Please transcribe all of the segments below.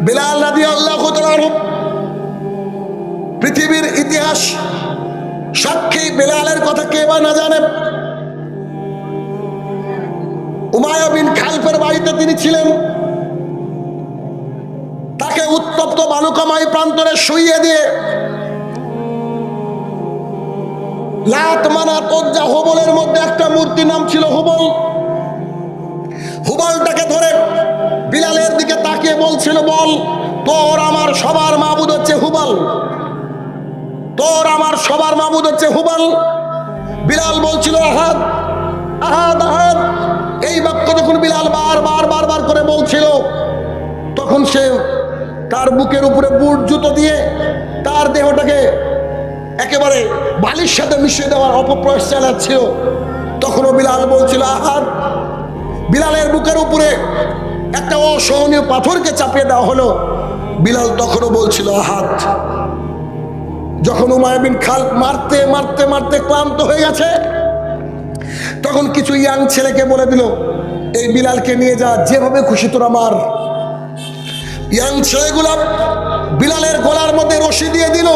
বিলাল রাদি আল্লাহ পৃথিবীর ইতিহাস, সাক্ষী বেলালের কথা কে বা না জানে? খালফের বাড়িতে তিনি ছিলেন। তাকে উত্তপ্ত বালুকামাই প্রান্তরে শুইয়ে দিয়ে লাত মানা তজ্জা হুবলের মধ্যে একটা মূর্তি নাম ছিল হুবল। বলছিল বল। তোর আমার সবার মাবুদ হচ্ছে হুবল। তোর আমার সবার মাবুদ হচ্ছে হুবল। বিলাল বলছিল, আহাদ আহাদ আহাদ। এই বাক্য যখন বিলাল বার বার বার বার করে বলছিল, তখন সে তার বুকের উপরে বুট জুতো দিয়ে তার দেহটাকে একেবারে বালির সাথে মিশিয়ে দেওয়ার অপপ্রয়াস চালাচ্ছিল। তখনও বিলাল বলছিল, আহাদ, বিলালের বুকের উপরে একটা অসহনীয় পাথরকে চাপিয়ে দেওয়া হলো। বিলাল তখনও বলছিল, আহাত, যখন উমায় বিন খাল মারতে মারতে মারতে ক্লান্ত হয়ে গেছে, তখন কিছু ইয়াং ছেলেকে বলে দিল, এই বিলালকে নিয়ে যা, যেভাবে খুশি তোরা মার। ইয়াং ছেলেগুলা বিলালের গলার মধ্যে রশি দিয়ে দিল,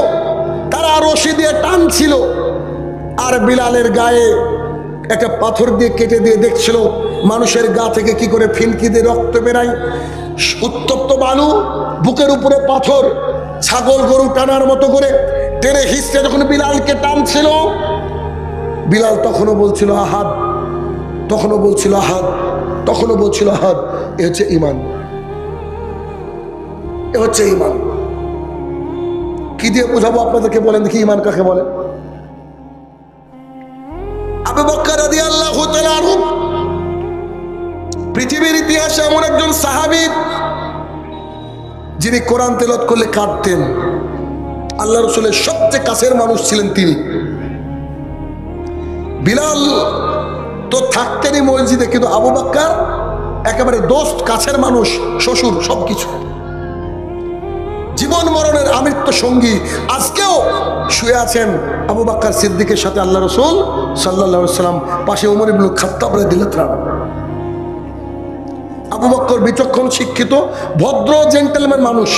তারা রশি দিয়ে টানছিল, আর বিলালের গায়ে একটা পাথর দিয়ে কেটে দিয়ে দেখছিল মানুষের গা থেকে কি করে ফিনকি দিয়ে রক্ত বেরায়? উত্তপ্ত বালু, বুকের উপরে পাথর, ছাগল গরু টানার মতো করে টেনে হিসতে যখন বিলালকে টানছিল, বিলাল তখনও বলছিল আহাত তখনও বলছিল, আহাদ। তখনও বলছিল, আহাদ। এ হচ্ছে ইমান এ হচ্ছে ইমান কি দিয়ে বোঝাবো আপনাদেরকে বলেন দেখি ইমান কাকে বলে? পৃথিবীর ইতিহাসে এমন একজন সাহাবী যিনি কোরআন তেলাওয়াত করলে কাঁদতেন। আল্লাহ রসুলের সবচেয়ে কাছের মানুষ ছিলেন তিনি। বিলাল তো থাকতেনই মসজিদে, কিন্তু আবু বাক্কার একেবারে দোস্ত, কাছের মানুষ, শ্বশুর, সবকিছু। জীবন মরণের আমৃত্য সঙ্গী। আজকেও শুয়ে আছেন আবু বাক্কার সিদ্দিকের সাথে আল্লাহ রসুল সাল্লাহ সাল্লাম পাশে উমর ইবনুল খাত্তাব দিলত্রাণ আবু বক্কর বিচক্ষণ শিক্ষিত, ভদ্র জেন্টেলম্যান মানুষ।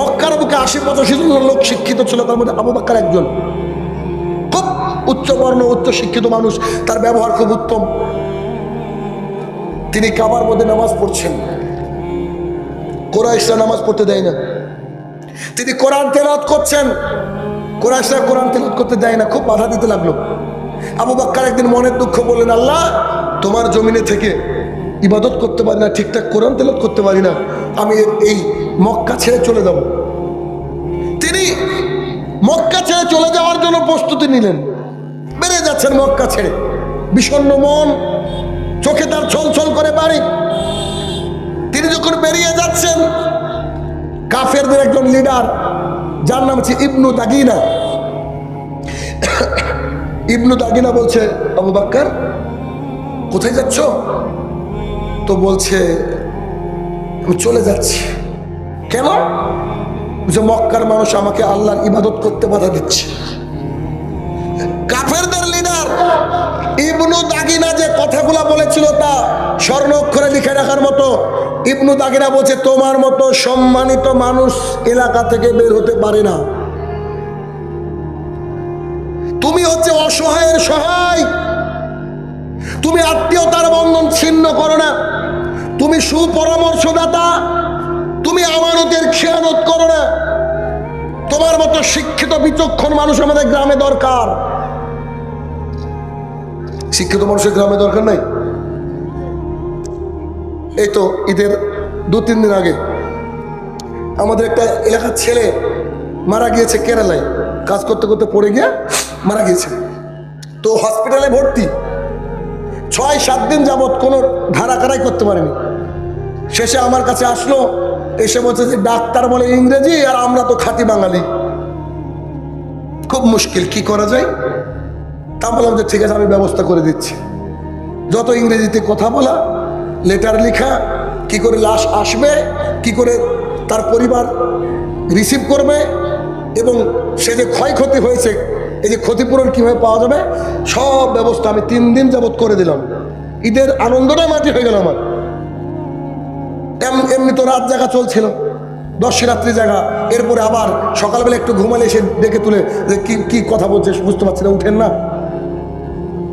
মক্কার বুকে আশি পঁচাশি জন লোক শিক্ষিত ছিল, তার মধ্যে আবু বাক্কার একজন। খুব উচ্চবর্ণ উচ্চ শিক্ষিত মানুষ, তার ব্যবহার খুব উত্তম। তিনি কাবার মধ্যে নামাজ পড়ছেন। কোরআশরা নামাজ পড়তে দেয় না। তিনি কোরআন তেলাত করছেন। কোরআশরা কোরআন তেলাত করতে দেয় না, খুব বাধা দিতে লাগল। আবু বাক্কার একদিন মনের দুঃখ বললেন, আল্লাহ, তোমার জমিনে থেকে ইবাদত করতে পারি না, ঠিকঠাক কোরআন তেলত করতে পারি না, আমি এই মক্কা ছেড়ে চলে যাব। তিনি মক্কা ছেড়ে চলে যাওয়ার জন্য প্রস্তুতি নিলেন। বেড়ে যাচ্ছেন মক্কা ছেড়ে। বিষণ্ণ মন, চোখে তার ছল ছল করে বাড়ি। তিনি যখন বেরিয়ে যাচ্ছেন, কাফেরদের একজন লিডার, যার নাম হচ্ছে ইবনু দাগিনা। ইবনু দাগিনা বলছে, আবু বাক্কার, কোথায় যাচ্ছ? তো বলছে, আমি চলে যাচ্ছি। কেন? যে মক্কার মানুষ আমাকে আল্লাহর ইবাদত করতে বাধা দিচ্ছে। কাফেরদের লিডার ইবনু দাগিনা যে কথাগুলো বলেছিল তা স্বর্ণ অক্ষরে লিখে রাখার মতো, ইবনু দাগিনা বলছে, তোমার মতো সম্মানিত মানুষ এলাকা থেকে বের হতে পারে না। তুমি হচ্ছে অসহায়ের সহায়। তুমি আত্মীয়তার বন্ধন ছিন্ন করো না। তুমি সুপরামর্শদাতা। তুমি আমানতের খেয়ানত করো না। তোমার মতো শিক্ষিত, বিচক্ষণ মানুষ আমাদের গ্রামে দরকার। শিক্ষিত মানুষের গ্রামে দরকার নাই? এই তো ঈদের দু তিন দিন আগে আমাদের একটা এলাকার ছেলে মারা গিয়েছে কেরালায়। কাজ করতে করতে পড়ে গিয়ে মারা গিয়েছে। তো হসপিটালে ভর্তি। ছয়, সাত দিন যাবৎ কোনো ধারা কারাই করতে পারেনি। শেষে আমার কাছে আসলো, এসে বলছে যে, ডাক্তার বলে ইংরেজি আর আমরা তো খাতি বাঙালি। খুব মুশকিল, কি করা যায়? তা বললাম যে, ঠিক আছে, আমি ব্যবস্থা করে দিচ্ছি। যত ইংরেজিতে কথা বলা, লেটার লেখা, কি করে লাশ আসবে, কি করে তার পরিবার রিসিভ করবে এবং সে যে ক্ষয়ক্ষতি হয়েছে এই যে ক্ষতিপূরণ কীভাবে পাওয়া যাবে? সব ব্যবস্থা আমি তিন দিন যাবৎ করে দিলাম। ঈদের আনন্দটাই মাটি হয়ে গেল আমার। এম- এমনি তো রাত জায়গা চলছিল। দশ রাত্রি জায়গা এরপরে আবার সকালবেলা একটু ঘুমালে এসে ডেকে তুলে যে কি কি কথা বলছে বুঝতে পারছি না, উঠেন না।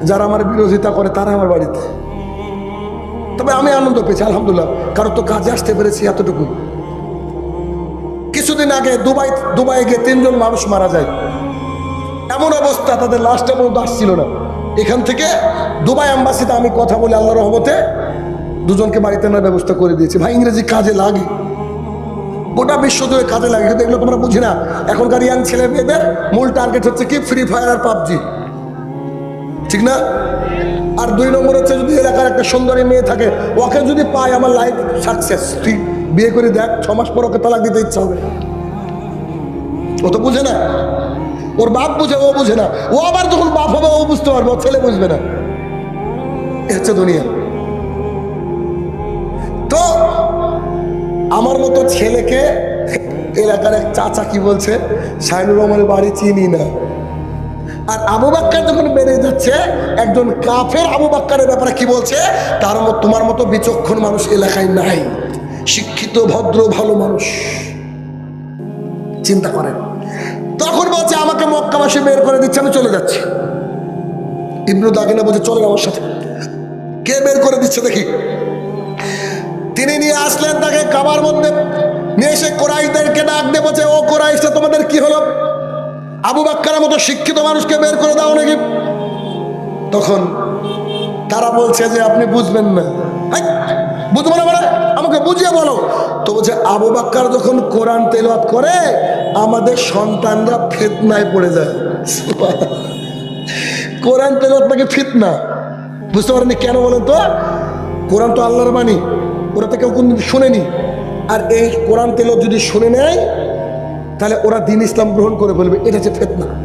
যারা আমার বিরোধিতা করে তারা আমার বাড়িতে। তবে আমি আনন্দ পেয়েছি, আলহামদুলিল্লাহ। কারণ তো কাজে আসতে পেরেছি এতটুকু কিছুদিন আগে দুবাই দুবাই গিয়ে তিনজন মানুষ মারা যায়। এমন অবস্থা, তাদের লাস্টে পর্যন্ত আসছিল না। এখান থেকে দুবাই অ্যাম্বাসিতে আমি কথা বলে আল্লাহ রহমতে দুজনকে বাড়িতে নেওয়ার ব্যবস্থা করে দিয়েছি। ভাই, ইংরেজি কাজে লাগে। গোটা বিশ্ব জুড়ে কাজে লাগে। কিন্তু এগুলো তোমরা বুঝি না। এখনকার ইয়াং ছেলে মেয়েদের মূল টার্গেট হচ্ছে কি? ফ্রি ফায়ার আর পাবজি। ঠিক না? আর দুই নম্বর হচ্ছে যদি এলাকার একটা সুন্দরী মেয়ে থাকে, ওকে যদি পাই, আমার লাইফ সাকসেস তুই বিয়ে করে দেখ, ছ মাস পর ওকে তালাক দিতে ইচ্ছা হবে। ও তো বুঝে না? ওর বাপ বুঝে, ও বুঝে না। ও আবার যখন বাপ হবে, ও বুঝতে পারবে, ও ছেলে বুঝবে না। এ হচ্ছে দুনিয়া। তো আমার মতো ছেলেকে এলাকার এক চাচা কি বলছে? শাহিনুর রহমানের বাড়ি চিনি না। আর আবু বাক্কার যখন বেড়ে যাচ্ছে, একজন কাফের আবু বাক্কারের ব্যাপারে কি বলছে? তার মতো, তোমার মতো বিচক্ষণ মানুষ এলাকায় নাই। শিক্ষিত, ভদ্র, ভালো মানুষ। চিন্তা করেন। তখন বলছে, আমাকে মক্কাবাসী বের করে দিচ্ছে, আমি চলে যাচ্ছি। ইবনু দাগিনা বলছে চলে আমার সাথে। কে বের করে দিচ্ছে দেখি? তিনি নিয়ে আসলেন তাকে কাবার মধ্যে। নিয়ে এসে কোরাইশদেরকে ডাক দিয়ে বলছে, ও কোরাইশটা, তোমাদের কি হলো? আবু বাক্কারের মতো শিক্ষিত মানুষকে বের করে দাও নাকি? তখন তারা বলছে যে, আপনি বুঝবেন না। বুঝব না মানে? আমাকে বুঝিয়ে বলো। তো বলছে, আবু বাক্কার যখন কোরআন তেলাওয়াত করে আমাদের সন্তানরা ফেতনায় পড়ে যায়। কোরআন তেল আপনাকে ফিতনা? বুঝতে পারেনি কেন বলেন তো? কোরআন তো আল্লাহর বাণী। ওরা তো কেউ কোনদিন শুনেনি। আর এই কোরআন তেল যদি শুনে নেয়, তাহলে ওরা দিন ইসলাম গ্রহণ করে ফেলবে। এটা হচ্ছে ফেতনা।